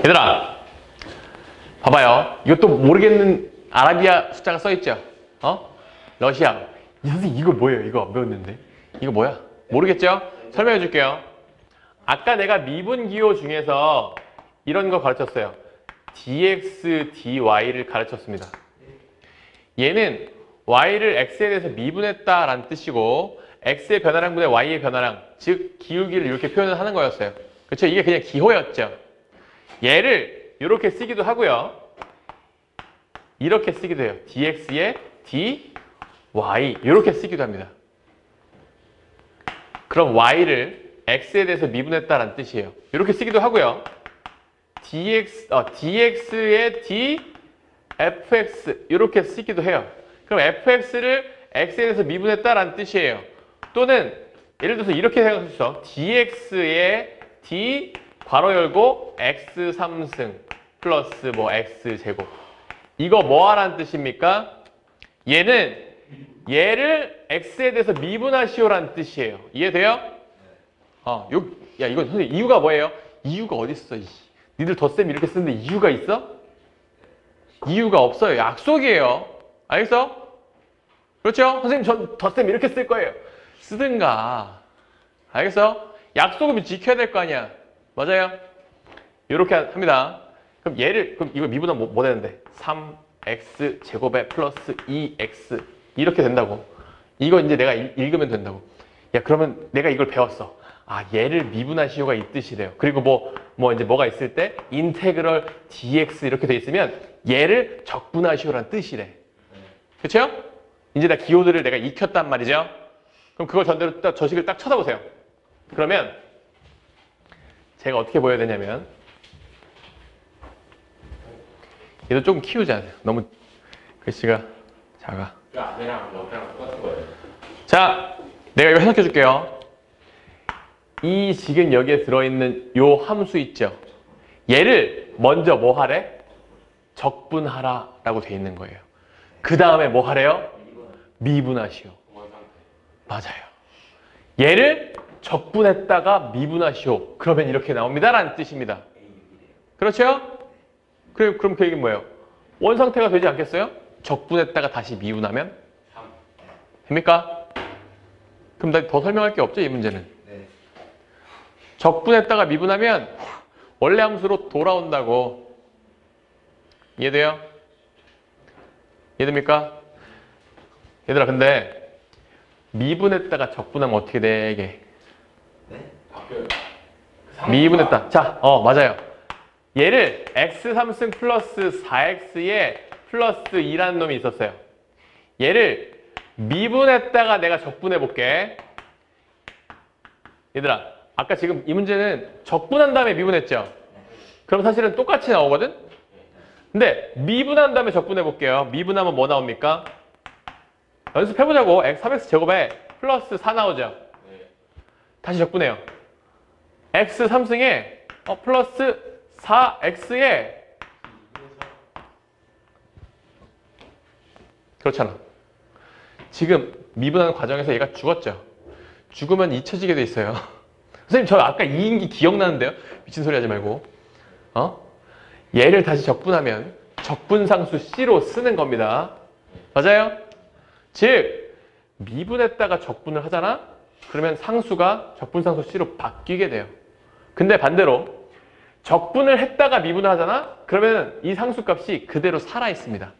얘들아, 봐봐요. 이것도 모르겠는 아라비아 숫자가 써있죠? 어? 러시아. 이 선생님 이거 뭐예요? 이거 안 배웠는데. 이거 뭐야? 모르겠죠? 설명해 줄게요. 아까 내가 미분 기호 중에서 이런 거 가르쳤어요. dx, dy를 가르쳤습니다. 얘는 y를 x에 대해서 미분했다 라는 뜻이고 x의 변화량분의 y의 변화량, 즉 기울기를 이렇게 표현을 하는 거였어요. 그렇죠? 이게 그냥 기호였죠. 얘를 이렇게 쓰기도 하고요. 이렇게 쓰기도 해요. dx에 dy 이렇게 쓰기도 합니다. 그럼 y를 x에 대해서 미분했다라는 뜻이에요. 이렇게 쓰기도 하고요. dx, 어, dx에 d fx 이렇게 쓰기도 해요. 그럼 fx를 x에 대해서 미분했다라는 뜻이에요. 또는 예를 들어서 이렇게 생각할 수 있어. dx에 d 괄호 열고 x 3승 플러스 뭐 x 제곱. 이거 뭐 하라는 뜻입니까? 얘는 얘를 x에 대해서 미분하시오라는 뜻이에요. 이해돼요? 어, 요, 야 이건 선생님 이유가 뭐예요? 이유가 어디 있어? 이. 니들 덧셈 이렇게 쓰는데 이유가 있어? 이유가 없어요. 약속이에요. 알겠어? 그렇죠? 선생님 전 덧셈 이렇게 쓸 거예요. 쓰든가. 알겠어? 약속은 지켜야 될 거 아니야. 맞아요? 이렇게 합니다. 그럼 얘를 그럼 이거 미분하면 뭐, 뭐 되는데? 3x 제곱에 플러스 2x 이렇게 된다고. 이거 이제 내가 읽, 읽으면 된다고. 야 그러면 내가 이걸 배웠어. 아 얘를 미분하시오가 이 뜻이래요. 그리고 뭐뭐 이제 뭐가 있을 때 인테그럴 dx 이렇게 돼 있으면 얘를 적분하시오라는 뜻이래. 그렇죠? 이제 나 기호들을 내가 익혔단 말이죠. 그럼 그걸 전대로 딱 저식을 딱 쳐다보세요. 그러면 제가 어떻게 보여야 되냐면 얘도 조금 키우자. 너무 글씨가 작아. 그. 자, 내가 이거 해석해 줄게요. 이 지금 여기에 들어있는 요 함수 있죠? 얘를 먼저 뭐 하래? 적분하라 라고 돼 있는 거예요. 그 다음에 뭐 하래요? 미분하시오. 맞아요. 얘를 적분했다가 미분하시오. 그러면 이렇게 나옵니다. 라는 뜻입니다. 그렇죠? 그럼, 그럼 그 얘기는 뭐예요? 원상태가 되지 않겠어요? 적분했다가 다시 미분하면? 됩니까? 그럼 나 더 설명할 게 없죠, 이 문제는. 네. 적분했다가 미분하면 원래 함수로 돌아온다고. 이해돼요? 이해됩니까? 얘들아, 근데 미분했다가 적분하면 어떻게 돼, 이게? 네? 바뀌어요. 미분했다. 자, 어, 맞아요. 얘를 x 3승 플러스 4x에 플러스 2라는 놈이 있었어요. 얘를 미분했다가 내가 적분해 볼게. 얘들아, 아까 지금 이 문제는 적분한 다음에 미분했죠? 그럼 사실은 똑같이 나오거든? 근데 미분한 다음에 적분해 볼게요. 미분하면 뭐 나옵니까? 연습해보자고. x 3x 제곱에 플러스 4 나오죠? 다시 적분해요. x 3승에 어, 플러스 4x에 그렇잖아. 지금 미분하는 과정에서 얘가 죽었죠. 죽으면 잊혀지게 돼 있어요. 선생님 저 아까 이인기 기억나는데요? 미친 소리 하지 말고. 어? 얘를 다시 적분하면 적분상수 C로 쓰는 겁니다. 맞아요? 즉 미분했다가 적분을 하잖아? 그러면 상수가 적분상수 C로 바뀌게 돼요. 근데 반대로 적분을 했다가 미분을 하잖아? 그러면 이 상수값이 그대로 살아 있습니다.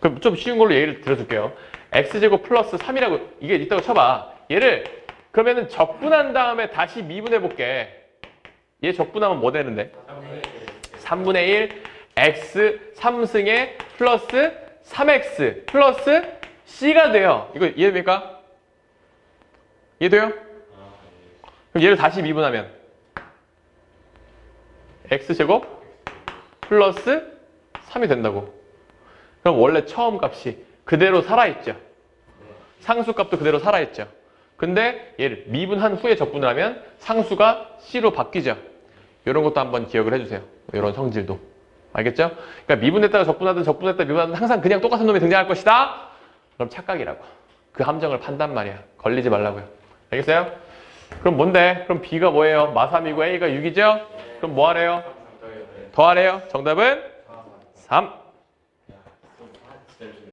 그럼 좀 쉬운 걸로 예를 들어줄게요. x제곱 플러스 3이라고 이게 있다고 쳐봐. 얘를 그러면은 적분한 다음에 다시 미분해 볼게. 얘 적분하면 뭐 되는데? 3분의 1 x 3승에 플러스 3x 플러스 c가 돼요. 이거 이해됩니까? 이해돼요? 그럼 얘를 다시 미분하면 x제곱 플러스 3이 된다고. 그럼 원래 처음 값이 그대로 살아있죠. 상수값도 그대로 살아있죠. 근데 얘를 미분한 후에 적분을 하면 상수가 C로 바뀌죠. 이런 것도 한번 기억을 해주세요. 이런 성질도. 알겠죠? 그러니까 미분했다가 적분하든 적분했다 미분하든 항상 그냥 똑같은 놈이 등장할 것이다? 그럼 착각이라고. 그 함정을 판단 말이야. 걸리지 말라고요. 알겠어요? 그럼 뭔데? 그럼 B가 뭐예요? 마3이고 A가 6이죠? 그럼 뭐 하래요? 더하래요. 정답은 3.